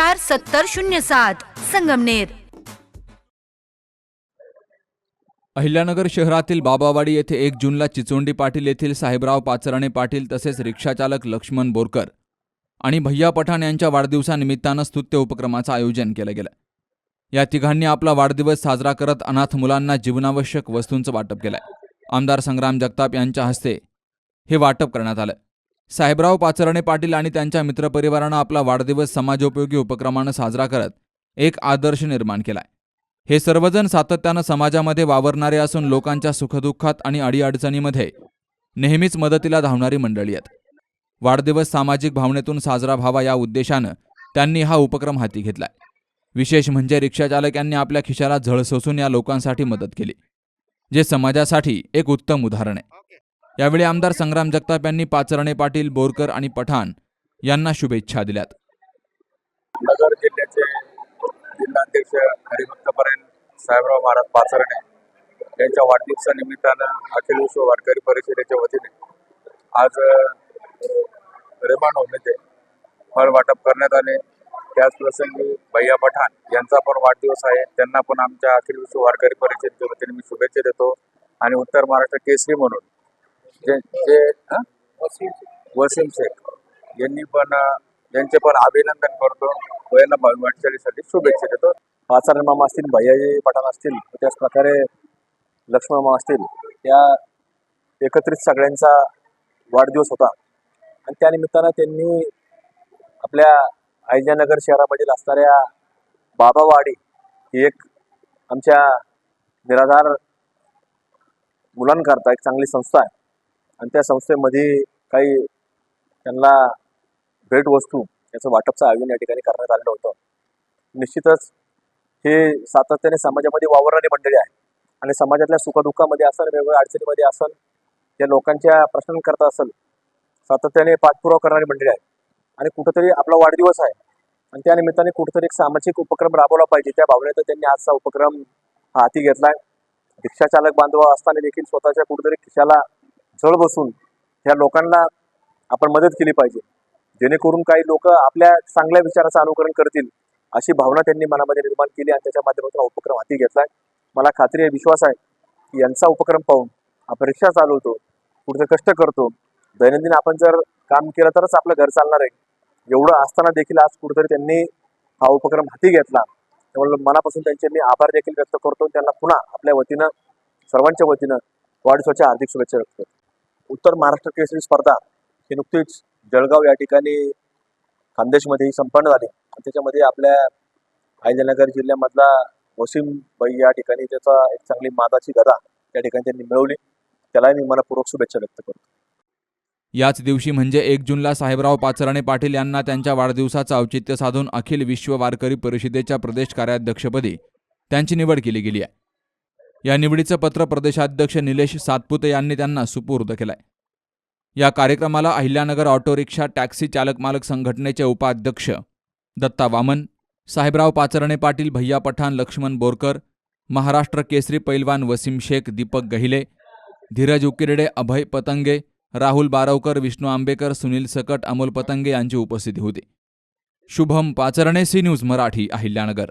चार सत्तर शून्य सात संगमनेर. अहिल्यानगर शहरातील बाबावाडी येथे एक जूनला चिचोंडी पाटील येथील साहेबराव पाचराणे पाटील तसेच रिक्षाचालक लक्ष्मण बोरकर आणि भैया पठाण यांच्या वाढदिवसानिमित्तानं स्तुत्य उपक्रमाचं आयोजन केलं गेलं. या तिघांनी आपला वाढदिवस साजरा करत अनाथ मुलांना जीवनावश्यक वस्तूंचं वाटप केलंय आमदार संग्राम जगताप यांच्या हस्ते हे वाटप करण्यात आलं. साहेबराव पाचरणे पाटील आणि त्यांच्या मित्रपरिवारानं आपला वाढदिवस समाजोपयोगी उपक्रमानं साजरा करत एक आदर्श निर्माण केलाय. हे सर्वजण सातत्यानं समाजामध्ये वावरणारे असून लोकांच्या सुखदुःखात आणि अडीअडचणीमध्ये नेहमीच मदतीला धावणारी मंडळी आहेत. वाढदिवस सामाजिक भावनेतून साजरा व्हावा या उद्देशानं त्यांनी हा उपक्रम हाती घेतलाय. विशेष म्हणजे रिक्षाचालक यांनी आपल्या खिशाला झळ सोसून या लोकांसाठी मदत केली जे समाजासाठी एक उत्तम उदाहरण आहे. यावेळी आमदार संग्राम जगताप यांनी पाचरणे पाटील बोरकर आणि पठाण यांना शुभेच्छा दिल्यात. नगर जिल्ह्याचे जिल्हाध्यक्ष हरिभक्तपर्यंत साहेबराव महाराज पाचरणे यांच्या वाढदिवसानिमित्तानं अखिल विश्व वारकरी परिषदेच्या वतीने आज रेमांड होते फळ वाटप करण्यात आले. त्याच प्रसंगी भैया पठाण यांचा पण वाढदिवस आहे. त्यांना पण आमच्या अखिल विश्व वारकरी परिषदेच्या वतीने मी शुभेच्छा देतो. आणि उत्तर महाराष्ट्र केसरी म्हणून जे जे वसीम शेख. यांनी पण यांचे पण अभिनंदन करतो. व यांना वाटचालीसाठी शुभेच्छा देतो. पाचारण मामा असतील भैयाजी पठाण असतील त्याच प्रकारे लक्ष्मण मामा असतील त्या एकत्रित सगळ्यांचा वाढदिवस होता. आणि त्यानिमित्तानं त्यांनी आपल्या अहिल्यानगर शहरामधील असणाऱ्या बाबावाडी ही एक आमच्या निराधार मुलांकरता एक चांगली संस्था आहे. आणि त्या संस्थेमध्ये काही त्यांना भेटवस्तू याचं वाटपचं आयोजन या ठिकाणी करण्यात आलेलं होतं. निश्चितच हे सातत्याने समाजामध्ये वावरणारी मंडळी आहे आणि समाजातल्या सुखदुःखामध्ये असेल वेगवेगळ्या अडचणीमध्ये असेल या लोकांच्या प्रश्नांकरता असेल सातत्याने पाठपुरावा करणारी मंडळी आहे आणि कुठंतरी आपला वाढदिवस आहे. आणि त्या निमित्ताने कुठंतरी एक सामाजिक उपक्रम राबवला पाहिजे. त्या भावनेत त्यांनी आजचा उपक्रम हाती हाती आहे रिक्षाचालक बांधव असताना देखील स्वतःच्या कुठेतरी खिशाला झळ बसून ह्या लोकांना आपण मदत केली पाहिजे. जेणेकरून काही लोक आपल्या चांगल्या विचाराचं अनुकरण करतील अशी भावना त्यांनी मनामध्ये निर्माण केली आणि त्याच्या माध्यमातून हा उपक्रम हाती घेतलाय मला खात्री आहे विश्वास आहे की यांचा उपक्रम पाहून आपण रिक्षा चालवतो पुढचं कष्ट करतो. दैनंदिन आपण जर काम केलं तरच आपलं घर चालणार आहे. एवढं असताना देखील आज कुठेतरी त्यांनी हा उपक्रम हाती घेतला. त्यामुळे मनापासून त्यांचे मी आभार देखील व्यक्त करतो त्यांना पुन्हा आपल्या वतीनं सर्वांच्या वतीनं वाढदिवसाच्या हार्दिक शुभेच्छा व्यक्त करतो. उत्तर महाराष्ट्र केसरी स्पर्धा ही नुकतीच जळगाव या ठिकाणी खानदेशमध्ये ही संपन्न झाली. आणि त्याच्यामध्ये आपल्या अहिल्यानगर जिल्ह्यामधला वसीम बाई या ठिकाणी त्याचा एक चांगली मादाची गदा या ठिकाणी त्यांनी मिळवली. त्यालाही मी मनपूर्वक शुभेच्छा व्यक्त करतो. याच दिवशी म्हणजे एक जूनला साहेबराव पाचराणे पाटील यांना त्यांच्या वाढदिवसाचं औचित्य साधून अखिल विश्व वारकरी परिषदेच्या प्रदेश कार्याध्यक्षपदी त्यांची निवड केली गेली आहे. या निवडीचं पत्र प्रदेशाध्यक्ष निलेश सातपुते यांनी त्यांना सुपूर्द केलंय. या कार्यक्रमाला अहिल्यानगर ऑटो रिक्षा टॅक्सी चालक मालक संघटनेचे उपाध्यक्ष दत्ता वामन साहेबराव पाचरणे पाटील भैया पठाण लक्ष्मण बोरकर महाराष्ट्र केसरी पैलवान वसीम शेख दीपक गहिले धीरज उकिरडे अभय पतंगे राहुल बारवकर विष्णू आंबेकर सुनील सकट अमोल पतंगे यांची उपस्थिती होती. Shubham Pacharne C news Marathi Ahilyanagar.